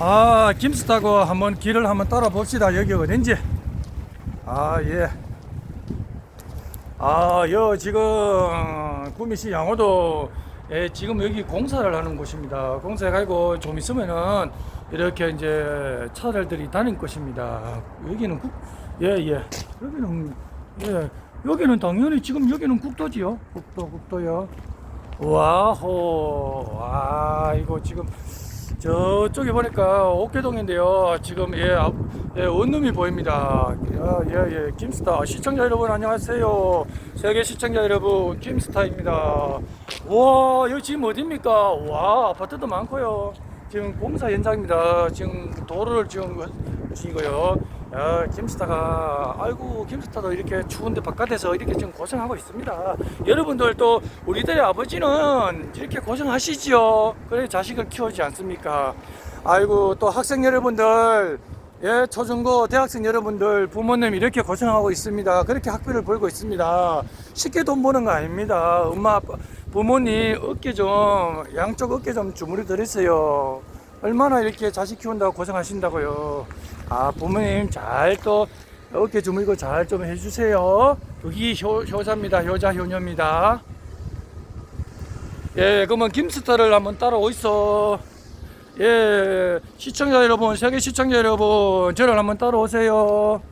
아, 김스 타고 한번 길을 한번 따라 봅시다. 여기 어딘지. 아, 예. 아, 여 지금 구미시 양호도 예, 지금 여기 공사를 하는 곳입니다. 공사해 가지고 좀 있으면은 이렇게 이제 차들이 다닐 것입니다. 여기는 국, 예, 예. 여기는, 예. 여기는 당연히 지금 여기는 국도지요. 국도, 국도요. 와호. 와, 이거 지금 저쪽에 보니까 옥계동인데요. 지금 예, 앞, 예, 원룸이 보입니다. 아, 예, 예, 김스타 시청자 여러분 안녕하세요. 세계 시청자 여러분 김스타입니다. 와, 여기 지금 어디입니까? 와, 아파트도 많고요. 지금 공사 현장입니다. 지금 도로를 지금 중이고요. 아, 김스타가 아이고 김스타도 이렇게 추운데 바깥에서 이렇게 지금 고생하고 있습니다. 여러분들 또 우리들의 아버지는 이렇게 고생하시지요. 그래 자식을 키우지 않습니까? 아이고 또 학생 여러분들 예, 초중고 대학생 여러분들 부모님 이렇게 고생하고 있습니다. 그렇게 학비를 벌고 있습니다. 쉽게 돈 버는 거 아닙니다. 엄마 아빠 부모님 어깨 좀 양쪽 어깨 좀 주무려 드렸어요. 얼마나 이렇게 자식 키운다고 고생하신다고요. 아 부모님 잘 또 어깨 주물고 잘 좀 해주세요. 여기 효, 효자입니다. 효자 효녀입니다. 예, 그러면 김스타를 한번 따라오이소. 예, 시청자 여러분, 세계 시청자 여러분, 저를 한번 따라오세요.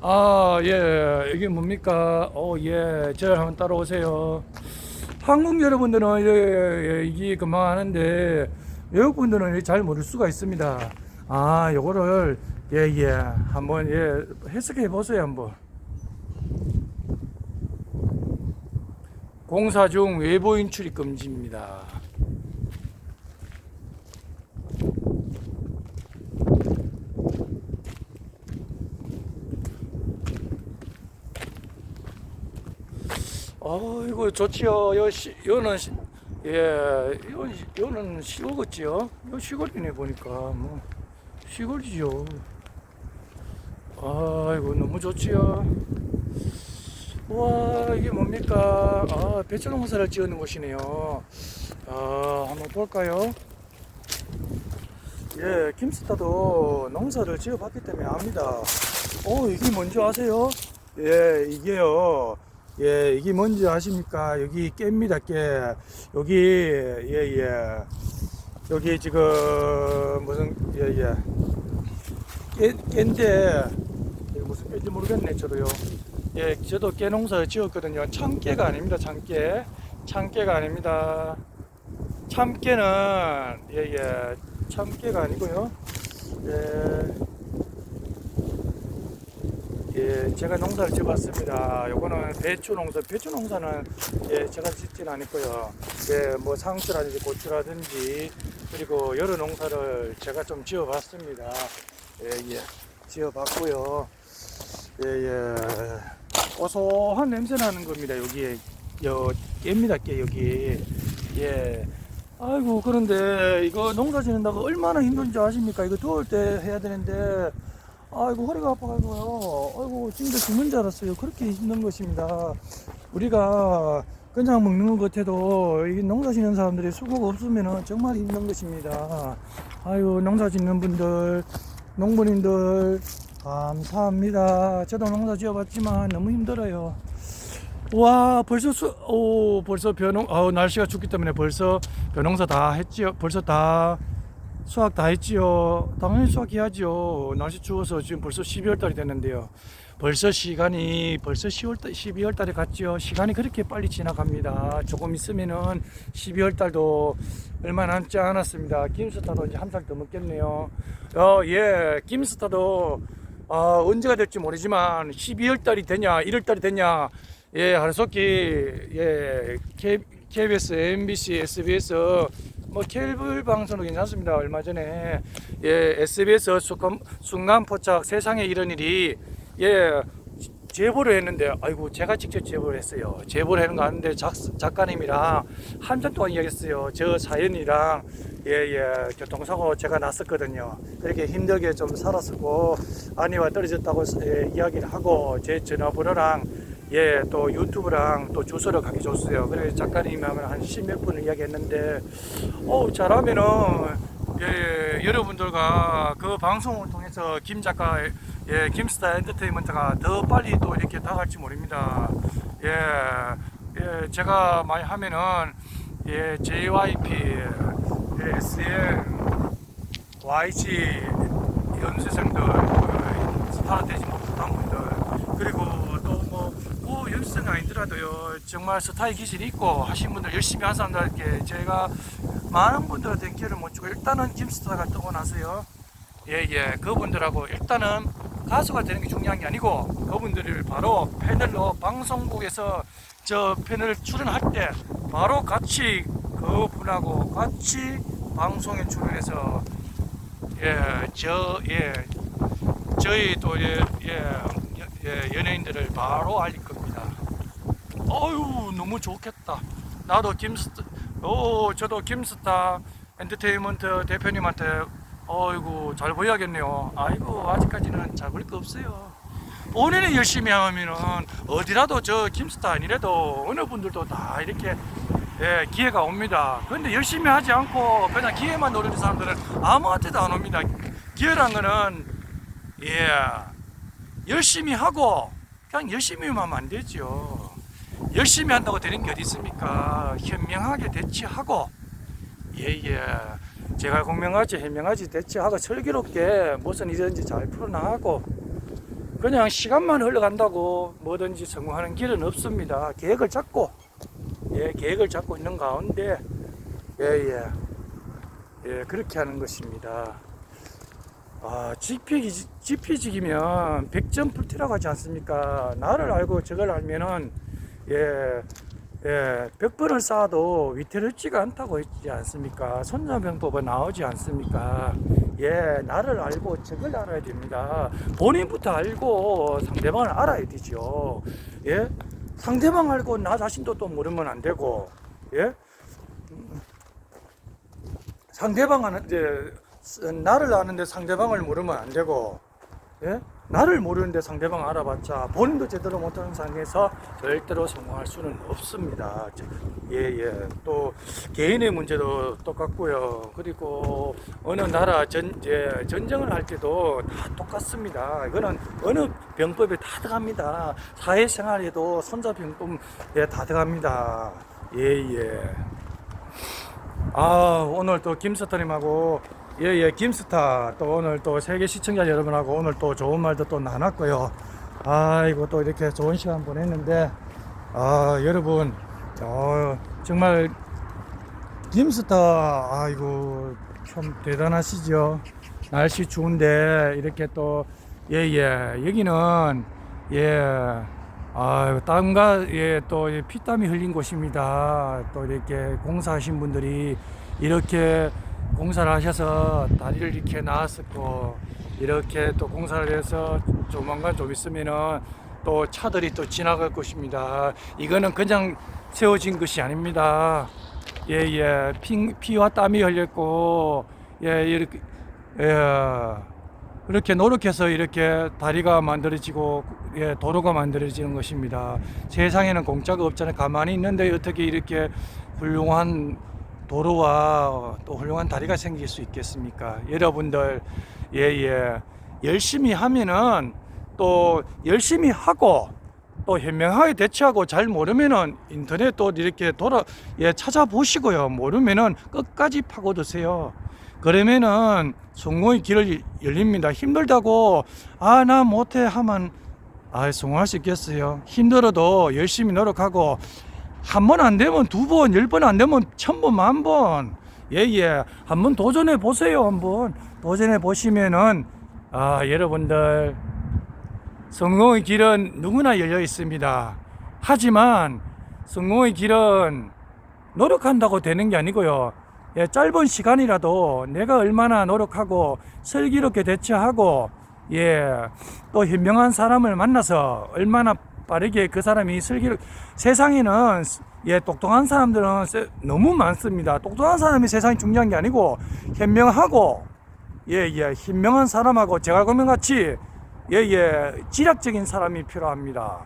아, 예, 이게 뭡니까? 오, 예, 저를 한번 따라오세요. 한국 여러분들은 예, 예, 이게 금방 하는데 외국 분들은 잘 모를 수가 있습니다. 아, 요거를 예, 예, 한번 예, 해석해 보세요, 한번. 공사 중 외부인 출입 금지입니다. 어, 이거 좋지요. 요, 시, 요는, 시, 예, 요, 요는 시골겠지요. 요 시골이네, 보니까. 뭐, 시골이죠. 아이고, 너무 좋지요. 와, 이게 뭡니까? 아, 배추 농 사를 지었는 곳이네요. 아, 한번 볼까요? 예, 김스타도 농사를 지어봤기 때문에 압니다. 어, 이게 뭔지 아세요? 예, 이게요. 예, 이게 뭔지 아십니까? 여기 깨입니다, 깨. 여기, 예, 예. 여기 지금, 무슨, 예, 예. 깨, 깨인데, 이게 무슨 깨인지 모르겠네, 저도요. 예, 저도 깨 농사를 지었거든요. 참깨가 아닙니다, 참깨. 참깨가 아닙니다. 참깨는, 예, 예. 참깨가 아니고요. 예. 예, 제가 농사를 지어봤습니다. 요거는 배추 농사, 배추 농사는 예, 제가 짓진 않았고요. 예, 뭐 상추라든지 고추라든지 그리고 여러 농사를 제가 좀 지어봤습니다. 예, 예, 지어봤고요. 예, 예, 고소한 냄새 나는 겁니다. 여기에 여 깨입니다, 깨 여기. 예. 아이고 그런데 이거 농사 지는다고 얼마나 힘든지 아십니까? 이거 더울 때 해야 되는데 아이고 허리가 아파가지고요. 아이고 진짜 죽는 줄 알았어요. 그렇게 힘든 것입니다. 우리가 그냥 먹는 것 같아도 이 농사 짓는 사람들이 수고가 없으면 정말 힘든 것입니다. 아유 농사 짓는 분들, 농부님들 감사합니다. 저도 농사 지어봤지만 너무 힘들어요. 와 벌써 수, 오 벌써 변농, 어 날씨가 춥기 때문에 벌써 변농사 다 했지요. 벌써 다 수확 다 했지요. 당연히 수확해야죠. 날씨 추워서 지금 벌써 12월 달이 됐는데요. 벌써 시간이 벌써 10월 달, 12월 달에 갔지요. 시간이 그렇게 빨리 지나갑니다. 조금 있으면은 12월 달도 얼마 남지 않았습니다. 김스타도 이제 한 달 더 먹겠네요. 어, 예, 김스타도 어, 언제가 될지 모르지만 12월 달이 되냐, 1월 달이 되냐, 예, 하루속히 예, K, KBS, MBC, SBS 뭐 케이블 방송도 괜찮습니다. 얼마 전에 예 SBS 순간, 순간 포착 세상에 이런 일이 예 제보를 했는데 아이고 제가 직접 제보를 했어요. 제보를 하는 거 아는데 작, 작가님이랑 한참 동안 이야기했어요. 저 사연이랑 예예 교통사고 제가 났었거든요. 그렇게 힘들게 좀 살았었고 아내와 떨어졌다고 예, 이야기를 하고 제 전화번호랑 예, 또 유튜브랑 또 주소를 가기 줬어요. 그래서 작가님하면 한 십몇 분을 이야기했는데, 어 잘하면은 예, 여러분들과 그 방송을 통해서 김 작가 예, 김스타 엔터테인먼트가 더 빨리 또 이렇게 다갈지 모릅니다. 예, 예, 제가 많이 하면은 예, JYP, 예, SN, YG 연수생들, 그 스타 되지 못한 분들, 그리고 또뭐 뭐 아니더라도요, 정말 스타의 기질이 있고 하신 분들 열심히 한 사람들께 제가 많은 분들한테 기회를 못 주고 일단은 김스타가 뜨고 나서요. 예예 그분들하고 일단은 가수가 되는 게 중요한 게 아니고 그분들을 바로 패널로 방송국에서 저 패널 출연할 때 바로 같이 그분하고 같이 방송에 출연해서 예저예 저희 또 예, 예, 예, 연예인들을 바로 겁니다. 어유 너무 좋겠다. 나도 김스타, 오 저도 김스타 엔터테인먼트 대표님한테 어이구 잘 보여야겠네요. 아이고 아직까지는 잘볼거 없어요. 본인이 열심히 하면은 어디라도 저 김스타 아니래도 어느 분들도 다 이렇게 예, 기회가 옵니다. 그런데 열심히 하지 않고 그냥 기회만 노리는 사람들은 아무한테도 안 옵니다. 기회란 거는 예 열심히 하고 그냥 열심히만 하면 안 되죠. 열심히 한다고 되는 게 어디 있습니까? 현명하게 대처하고 예예 제가 공명하지 현명하지 대처하고 슬기롭게 무슨 일든지 잘 풀어나가고 그냥 시간만 흘러간다고 뭐든지 성공하는 길은 없습니다. 계획을 잡고 예 계획을 잡고 있는 가운데 예예 예, 그렇게 하는 것입니다. 아, 지피기, 지피지기면 백점 풀티라고 하지 않습니까? 나를 알고 저걸 알면은, 예, 예, 백번을 쌓아도 위태롭지가 않다고 했지 않습니까? 손자병법은 나오지 않습니까? 예, 나를 알고 저걸 알아야 됩니다. 본인부터 알고 상대방을 알아야 되죠. 예? 상대방 알고 나 자신도 또 모르면 안 되고, 예? 상대방은 이제 나를 아는데 상대방을 모르면 안 되고, 예? 나를 모르는데 상대방 알아봤자 본인도 제대로 못하는 상황에서 절대로 성공할 수는 없습니다. 예, 예. 또 개인의 문제도 똑같고요. 그리고 어느 나라 전, 예, 전쟁을 할 때도 다 똑같습니다. 이거는 어느 병법에 다 들어갑니다. 사회생활에도 손자병법 예, 다 들어갑니다. 예, 예. 아 오늘 또 김스타님하고 예 예 김스타. 또 오늘 또 세계 시청자 여러분하고 오늘 또 좋은 말도 또 나눴고요. 아이고 또 이렇게 좋은 시간 보냈는데 아 여러분 어, 정말 김스타 아이고 참 대단하시죠? 날씨 추운데 이렇게 또 예예 여기는 예 아, 땀과 예, 또이 피땀이 흘린 곳입니다. 또 이렇게 공사하신 분들이 이렇게 공사를 하셔서 다리를 이렇게 놨었고 이렇게 또 공사를 해서 조만간 좀 있으면은 또 차들이 또 지나갈 것입니다. 이거는 그냥 세워진 것이 아닙니다. 예, 예. 피, 피와 땀이 흘렸고 예, 이렇게 예. 이렇게 노력해서 이렇게 다리가 만들어지고 예, 도로가 만들어지는 것입니다. 세상에는 공짜가 없잖아요. 가만히 있는데 어떻게 이렇게 훌륭한 도로와 또 훌륭한 다리가 생길 수 있겠습니까? 여러분들 예예 열심히 하면은 또 열심히 하고 또 현명하게 대처하고 잘 모르면은 인터넷 또 이렇게 돌아 예 찾아보시고요 모르면은 끝까지 파고드세요. 그러면은 성공의 길을 열립니다. 힘들다고 아 나 못해 하면 아 성공할 수 있겠어요. 힘들어도 열심히 노력하고 한 번 안 되면 두 번, 열 번 안 되면 천 번, 만 번. 예 예. 한번 도전해 보세요. 한번 도전해 보시면은 아 여러분들 성공의 길은 누구나 열려 있습니다. 하지만 성공의 길은 노력한다고 되는 게 아니고요. 예, 짧은 시간이라도 내가 얼마나 노력하고 슬기롭게 대처하고 예, 또 현명한 사람을 만나서 얼마나 빠르게 그 사람이 슬기로 세상에는 예, 똑똑한 사람들은 세- 너무 많습니다. 똑똑한 사람이 세상이 중요한 게 아니고 현명하고 예, 예, 현명한 사람하고 제갈공명 같이 예, 예, 지략적인 사람이 필요합니다.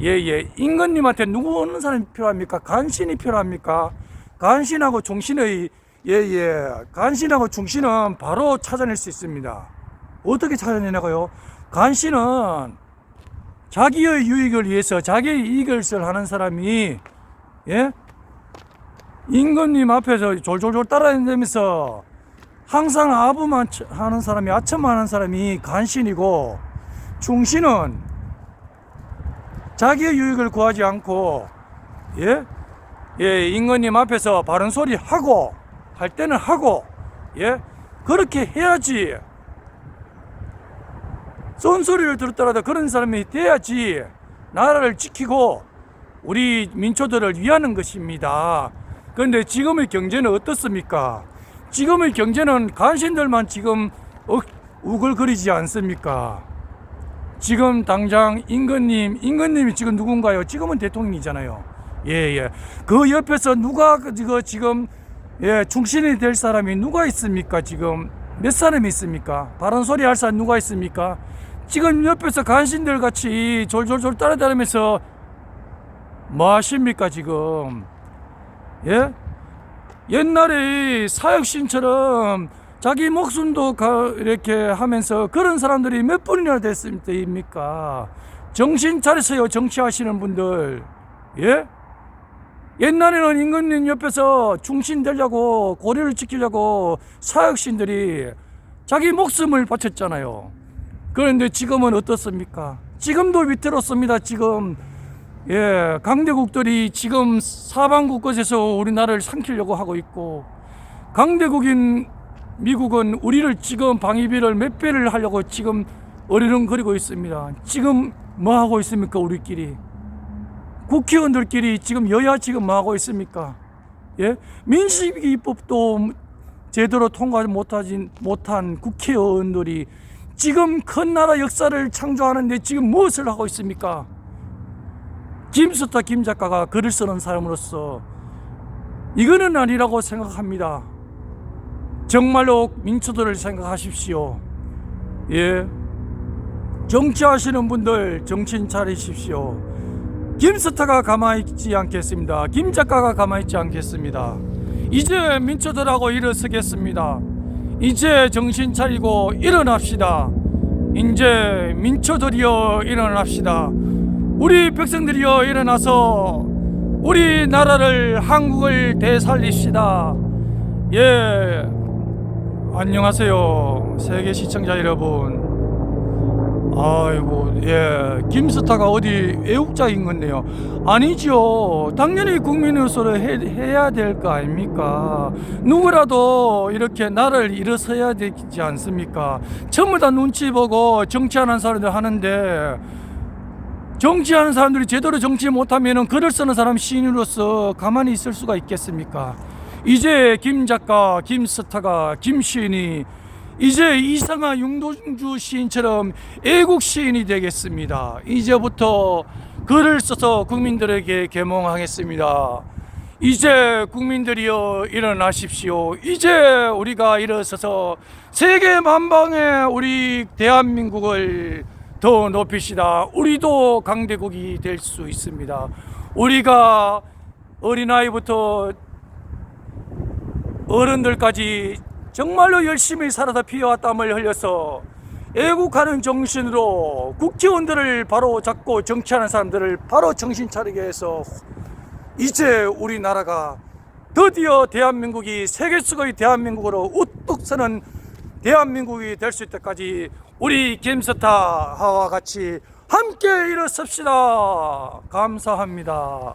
예, 예, 임금님한테 누구 오는 사람이 필요합니까? 간신이 필요합니까? 간신하고 종신의 예예 간신하고 중신은 바로 찾아낼 수 있습니다. 어떻게 찾아내냐고요? 간신은 자기의 유익을 위해서 자기의 이익을 하는 사람이 예 임금님 앞에서 졸졸졸 따라다니면서 항상 아부만 쳐- 하는 사람이 아첨만 하는 사람이 간신이고 중신은 자기의 유익을 구하지 않고 예? 예, 임금님 앞에서 바른 소리 하고 할 때는 하고 예? 그렇게 해야지 쏜소리를 들었더라도 그런 사람이 돼야지 나라를 지키고 우리 민초들을 위하는 것입니다. 그런데 지금의 경제는 어떻습니까? 지금의 경제는 간신들만 지금 어, 우글거리지 않습니까? 지금 당장 임금님, 임금님이 지금 누군가요? 지금은 대통령이잖아요. 예, 예. 그 옆에서 누가 그 지금 예, 중심이 될 사람이 누가 있습니까? 지금 몇 사람이 있습니까? 바른 소리 할 사람 누가 있습니까? 지금 옆에서 간신들 같이 졸졸졸 따라다니면서 뭐 하십니까, 지금? 예? 옛날에 사역신처럼 자기 목숨도 가- 이렇게 하면서 그런 사람들이 몇 분이나 됐습니까? 정신 차리세요, 정치하시는 분들. 예? 옛날에는 임금님 옆에서 중신 되려고 고리를 지키려고 사역신들이 자기 목숨을 바쳤잖아요. 그런데 지금은 어떻습니까? 지금도 위태롭습니다. 지금 예, 강대국들이 지금 사방국 곳에서 우리나라를 삼키려고 하고 있고 강대국인 미국은 우리를 지금 방위비를 몇 배를 하려고 지금 어리렁거리고 있습니다. 지금 뭐 하고 있습니까? 우리끼리 국회의원들끼리 지금 여야 지금 뭐 하고 있습니까? 예? 민식이법도 제대로 통과 못하진 못한 국회의원들이 지금 큰 나라 역사를 창조하는데 지금 무엇을 하고 있습니까? 김스타 김 작가가 글을 쓰는 사람으로서 이거는 아니라고 생각합니다. 정말로 민초들을 생각하십시오. 예. 정치하시는 분들 정신 차리십시오. 김스타가 가만히 있지 않겠습니다. 김 작가가 가만히 있지 않겠습니다. 이제 민초들하고 일어서겠습니다. 이제 정신 차리고 일어납시다. 이제 민초들이여 일어납시다. 우리 백성들이여 일어나서 우리 나라를 한국을 되살립시다. 예. 안녕하세요. 세계 시청자 여러분. 아이고, 예. 김스타가 어디 애국자인 건데요. 아니죠. 당연히 국민으로서 해, 해야 될 거 아닙니까? 누구라도 이렇게 나를 일어서야 되지 않습니까? 전부 다 눈치 보고 정치하는 사람들 하는데, 정치하는 사람들이 제대로 정치 못하면은 글을 쓰는 사람 시인으로서 가만히 있을 수가 있겠습니까? 이제 김 작가, 김 스타가, 김 시인이 이제 이상한 윤동주 시인처럼 애국 시인이 되겠습니다. 이제부터 글을 써서 국민들에게 계몽하겠습니다. 이제 국민들이여 일어나십시오. 이제 우리가 일어서서 세계 만방에 우리 대한민국을 더 높이시다. 우리도 강대국이 될 수 있습니다. 우리가 어린아이부터 어른들까지 정말로 열심히 살아다 피와 땀을 흘려서 애국하는 정신으로 국회의원들을 바로 잡고 정치하는 사람들을 바로 정신 차리게 해서 이제 우리나라가 드디어 대한민국이 세계 속의 대한민국으로 우뚝 서는 대한민국이 될 수 있을 때까지 우리 김스타와 같이 함께 일어섭시다. 감사합니다.